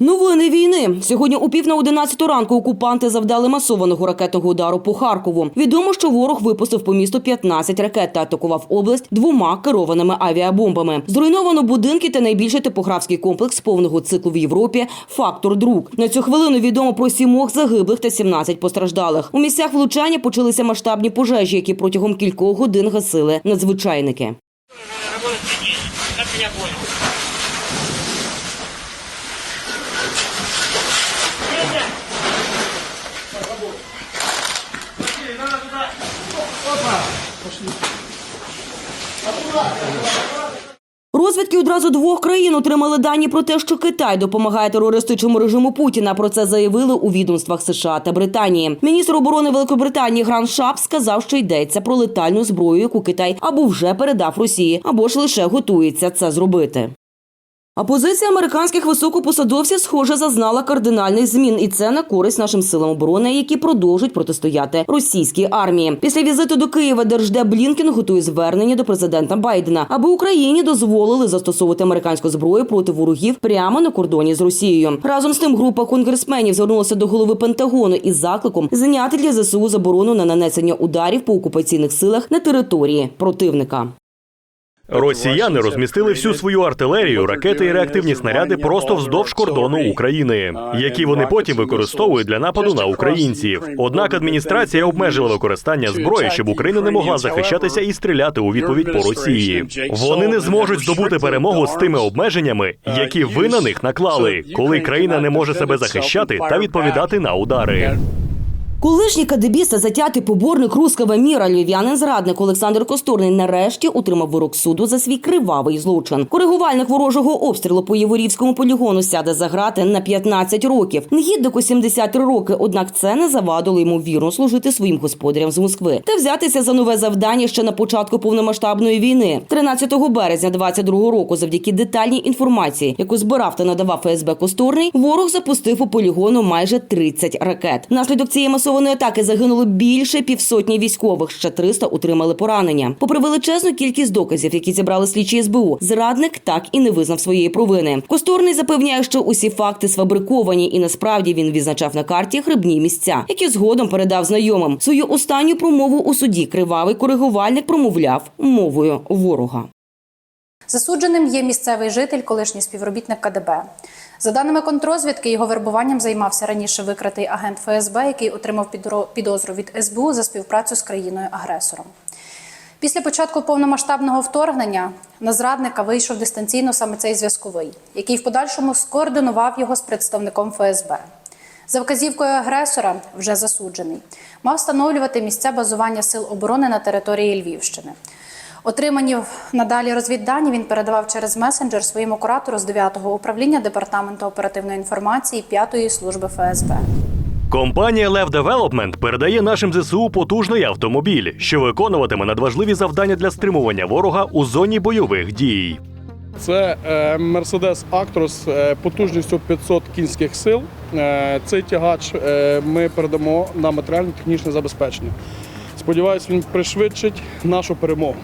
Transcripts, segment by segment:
Новини війни сьогодні у пів на 11 ранку окупанти завдали масованого ракетного удару по Харкову. Відомо, що ворог випустив по місту 15 ракет та атакував область двома керованими авіабомбами. Зруйновано будинки та найбільший топографський комплекс повного циклу в Європі Фактор Друк. На цю хвилину відомо про сімох загиблих та 17 постраждалих. У місцях влучання почалися масштабні пожежі, які протягом кількох годин гасили надзвичайники. Розвідки одразу двох країн отримали дані про те, що Китай допомагає терористичному режиму Путіна. Про це заявили у відомствах США та Британії. Міністр оборони Великобританії Гран Шап сказав, що йдеться про летальну зброю, яку Китай або вже передав Росії, або ж лише готується це зробити. А позиція американських високопосадовців, схоже, зазнала кардинальних змін, і це на користь нашим силам оборони, які продовжують протистояти російській армії. Після візиту до Києва держдеп Блінкен готує звернення до президента Байдена, аби Україні дозволили застосовувати американську зброю проти ворогів прямо на кордоні з Росією. Разом з тим, група конгресменів звернулася до голови Пентагону із закликом зняти для ЗСУ заборону на нанесення ударів по окупаційних силах на території противника. Росіяни розмістили всю свою артилерію, ракети і реактивні снаряди просто вздовж кордону України, які вони потім використовують для нападу на українців. Однак адміністрація обмежила використання зброї, щоб Україна не могла захищатися і стріляти у відповідь по Росії. Вони не зможуть здобути перемогу з тими обмеженнями, які ви на них наклали, коли країна не може себе захищати та відповідати на удари. Колишній кадебіст та затятий поборник руского міра львів'янин зрадник Олександр Косторний нарешті отримав вирок суду за свій кривавий злочин. Коригувальник ворожого обстрілу по Єворівському полігону сяде за грати на 15 років. Негіднику 73 роки. Однак це не завадило йому вірно служити своїм господарям з Москви та взятися за нове завдання ще на початку повномасштабної війни. 13 березня 22 року, завдяки детальній інформації, яку збирав та надавав ФСБ Косторний, ворог запустив у полігону майже 30 ракет. Внаслідок цієї масованої атаки загинуло більше півсотні військових. Ще 300 отримали поранення. Попри величезну кількість доказів, які зібрали слідчі СБУ, зрадник так і не визнав своєї провини. Косторний запевняє, що усі факти сфабриковані, і насправді він відзначав на карті хребні місця, які згодом передав знайомим. Свою останню промову у суді кривавий коригувальник промовляв мовою ворога. Засудженим є місцевий житель, колишній співробітник КДБ. За даними контрозвідки, його вербуванням займався раніше викритий агент ФСБ, який отримав підозру від СБУ за співпрацю з країною-агресором. Після початку повномасштабного вторгнення на зрадника вийшов дистанційно саме цей зв'язковий, який в подальшому скоординував його з представником ФСБ. За вказівкою агресора, вже засуджений, мав встановлювати місця базування сил оборони на території Львівщини. Отримані надалі розвіддані він передавав через месенджер своєму куратору з 9-го управління департаменту оперативної інформації 5-ї служби ФСБ. Компанія Lev Development передає нашим ЗСУ потужний автомобіль, що виконуватиме надважливі завдання для стримування ворога у зоні бойових дій. Це е, Mercedes Actros е, потужністю 500 кінських сил. Е, Цей тягач ми передамо на матеріально-технічне забезпечення. Сподіваюсь, він пришвидшить нашу перемогу.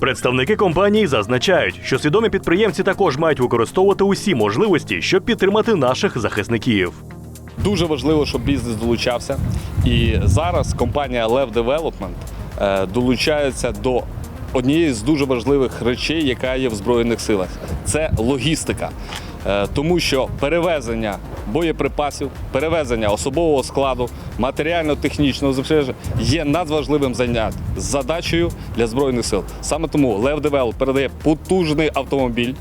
Представники компанії зазначають, що свідомі підприємці також мають використовувати усі можливості, щоб підтримати наших захисників. Дуже важливо, щоб бізнес долучався. І зараз компанія Development е, долучається до однієї з дуже важливих речей, яка є в Збройних силах. Це логістика. Е, Тому що перевезення боєприпасів, перевезення особового складу, матеріально-технічного забезпечення є надважливим заняттям задачею для збройних сил. Саме тому Lev Develop передає потужний автомобіль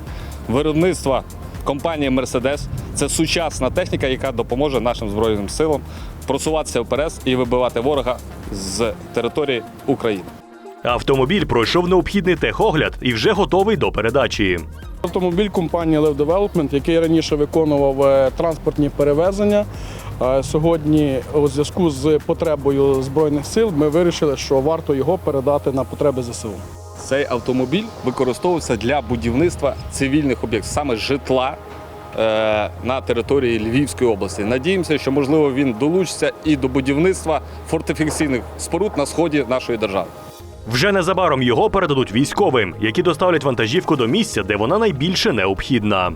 виробництва компанії Mercedes. Це сучасна техніка, яка допоможе нашим збройним силам просуватися вперед і вибивати ворога з території України. Автомобіль пройшов необхідний техогляд і вже готовий до передачі. Автомобіль компанії Lev Development, який раніше виконував е, транспортні перевезення. е, Сьогодні, у зв'язку з потребою збройних сил, ми вирішили, що варто його передати на потреби ЗСУ. Цей автомобіль використовується для будівництва цивільних об'єктів, саме житла е, на території Львівської області. Надіємося, що можливо він долучиться і до будівництва фортифікаційних споруд на сході нашої держави. Вже незабаром його передадуть військовим, які доставлять вантажівку до місця, де вона найбільше необхідна.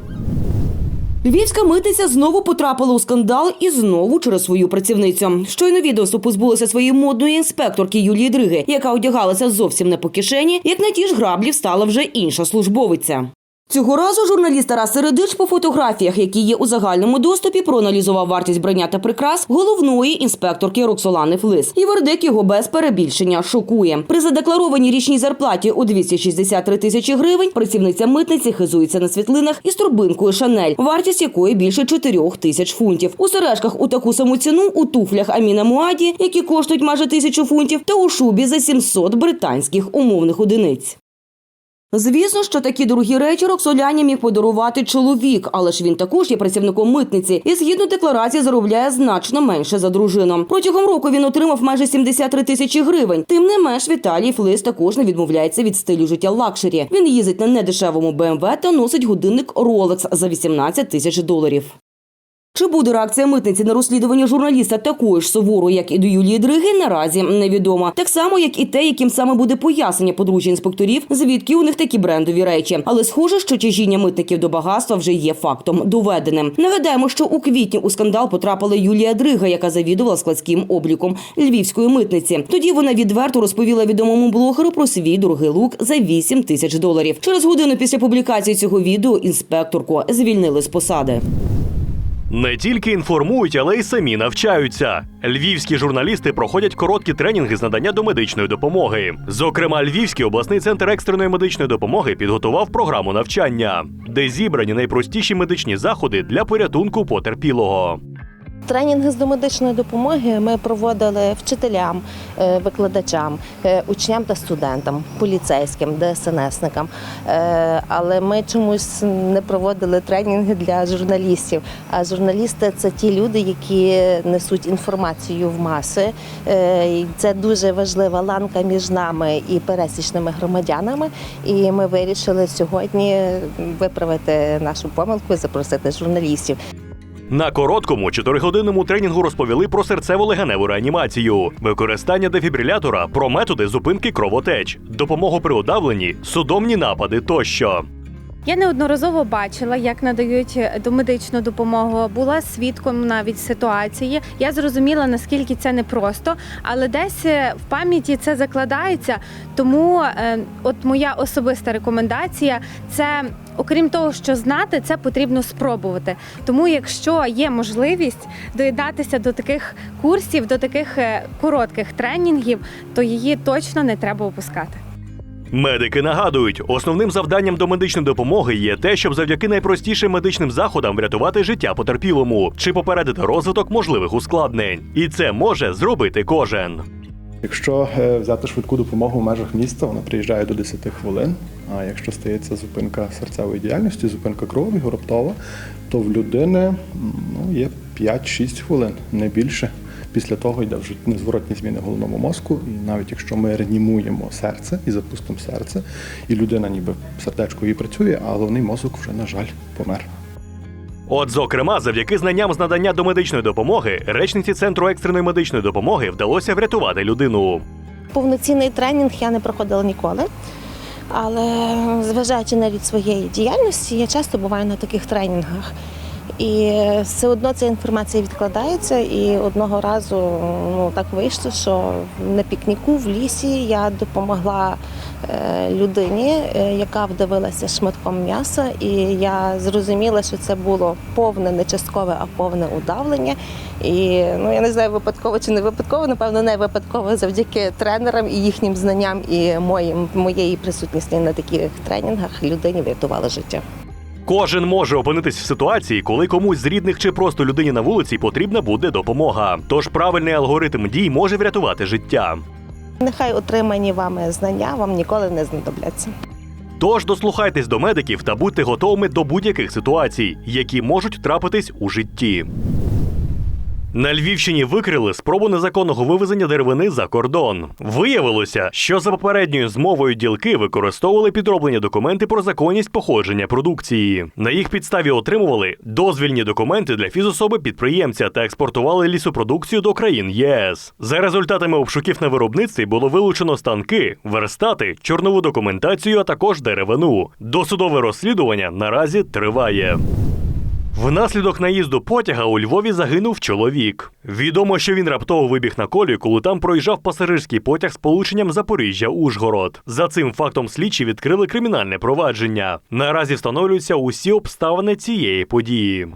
Львівська митниця знову потрапила у скандал і знову через свою працівницю. Щойно відео позбулося своєї модної інспекторки Юлії Дриги, яка одягалася зовсім не по кишені, як на ті ж граблі встала вже інша службовиця. Цього разу журналіст Тарас Середич по фотографіях, які є у загальному доступі, проаналізував вартість брання та прикрас головної інспекторки Роксолани Флис. І вердик його без перебільшення шокує. При задекларованій річній зарплаті у 263 тисячі гривень працівниця митниці хизується на світлинах із турбинкою Шанель, вартість якої більше 4 тисяч фунтів. У сережках у таку саму ціну, у туфлях Аміна Муаді, які коштують майже тисячу фунтів, та у шубі за 700 британських умовних одиниць. Звісно, що такі дорогі речі Роксоляні міг подарувати чоловік, але ж він також є працівником митниці і згідно декларації заробляє значно менше за дружину. Протягом року він отримав майже 73 тисячі гривень. Тим не менш, Віталій Флис також не відмовляється від стилю життя лакшері. Він їздить на недешевому БМВ та носить годинник Rolex за 18 тисяч доларів. Чи буде реакція митниці на розслідування журналіста такою ж суворою, як і до Юлії Дриги, наразі невідомо. Так само, як і те, яким саме буде пояснення подружжя інспекторів, звідки у них такі брендові речі. Але схоже, що тяжіння митників до багатства вже є фактом доведеним. Нагадаємо, що у квітні у скандал потрапила Юлія Дрига, яка завідувала складським обліком львівської митниці. Тоді вона відверто розповіла відомому блогеру про свій дорогий лук за 8 тисяч доларів. Через годину після публікації цього відео інспекторку звільнили з посади. Не тільки інформують, але й самі навчаються. Львівські журналісти проходять короткі тренінги з надання домедичної допомоги. Зокрема, Львівський обласний центр екстреної медичної допомоги підготував програму навчання, де зібрані найпростіші медичні заходи для порятунку потерпілого. Тренінги з домедичної допомоги ми проводили вчителям, е, викладачам, е, учням та студентам, поліцейським, ДСНСникам. Е, Але ми чомусь не проводили тренінги для журналістів. А журналісти це ті люди, які несуть інформацію в маси. Це дуже важлива ланка між нами і пересічними громадянами. І ми вирішили сьогодні виправити нашу помилку і запросити журналістів. На короткому чотиригодинному тренінгу розповіли про серцево-легеневу реанімацію, використання дефібрилятора, про методи зупинки кровотеч, допомогу при удавленні, судомні напади тощо. Я неодноразово бачила, як надають домедичну допомогу. Була свідком навіть ситуації. Я зрозуміла, наскільки це непросто, але десь е, в пам'яті це закладається. Тому, е, от моя особиста рекомендація це. Окрім того, що знати, це потрібно спробувати. Тому, якщо є можливість доєднатися до таких курсів, до таких е, коротких тренінгів, то її точно не треба опускати. Медики нагадують, основним завданням до медичної допомоги є те, щоб завдяки найпростішим медичним заходам врятувати життя потерпілому чи попередити розвиток можливих ускладнень. І це може зробити кожен. Якщо е, взяти швидку допомогу в межах міста, вона приїжджає до 10 хвилин. А якщо стається зупинка серцевої діяльності, зупинка крові раптова, то в людини ну, є 5-6 хвилин, не більше. Після того йде вже незворотні зміни в головному мозку. І навіть якщо ми реанімуємо серце і запустимо серце, і людина ніби сердечко її працює, а головний мозок вже, на жаль, помер. От, зокрема, завдяки знанням з надання домедичної допомоги, речниці центру екстреної медичної допомоги вдалося врятувати людину. Повноцінний тренінг я не проходила ніколи. Але зважаючи на рід своєї діяльності, я часто буваю на таких тренінгах. І все одно ця інформація відкладається. І одного разу ну, так вийшло, що на пікніку в лісі я допомогла е, людині, е, яка вдавилася шматком м'яса, і я зрозуміла, що це було повне, не часткове, а повне удавлення. І ну я не знаю, випадково чи не випадково, напевно, не випадково завдяки тренерам і їхнім знанням і моїм моєї присутності на таких тренінгах людині врятувала життя. Кожен може опинитись в ситуації, коли комусь з рідних чи просто людині на вулиці потрібна буде допомога. Тож правильний алгоритм дій може врятувати життя. Нехай отримані вами знання вам ніколи не знадобляться. Тож дослухайтесь до медиків та будьте готовими до будь-яких ситуацій, які можуть трапитись у житті. На Львівщині викрили спробу незаконного вивезення деревини за кордон. Виявилося, що за попередньою змовою ділки використовували підроблені документи про законність походження продукції. На їх підставі отримували дозвільні документи для фізособи підприємця та експортували лісопродукцію до країн ЄС. За результатами обшуків на виробництві було вилучено станки, верстати, чорнову документацію, а також деревину. Досудове розслідування наразі триває. Внаслідок наїзду потяга у Львові загинув чоловік. Відомо, що він раптово вибіг на колію, коли там проїжджав пасажирський потяг з полученням Запоріжжя-Ужгород. За цим фактом слідчі відкрили кримінальне провадження. Наразі встановлюються усі обставини цієї події.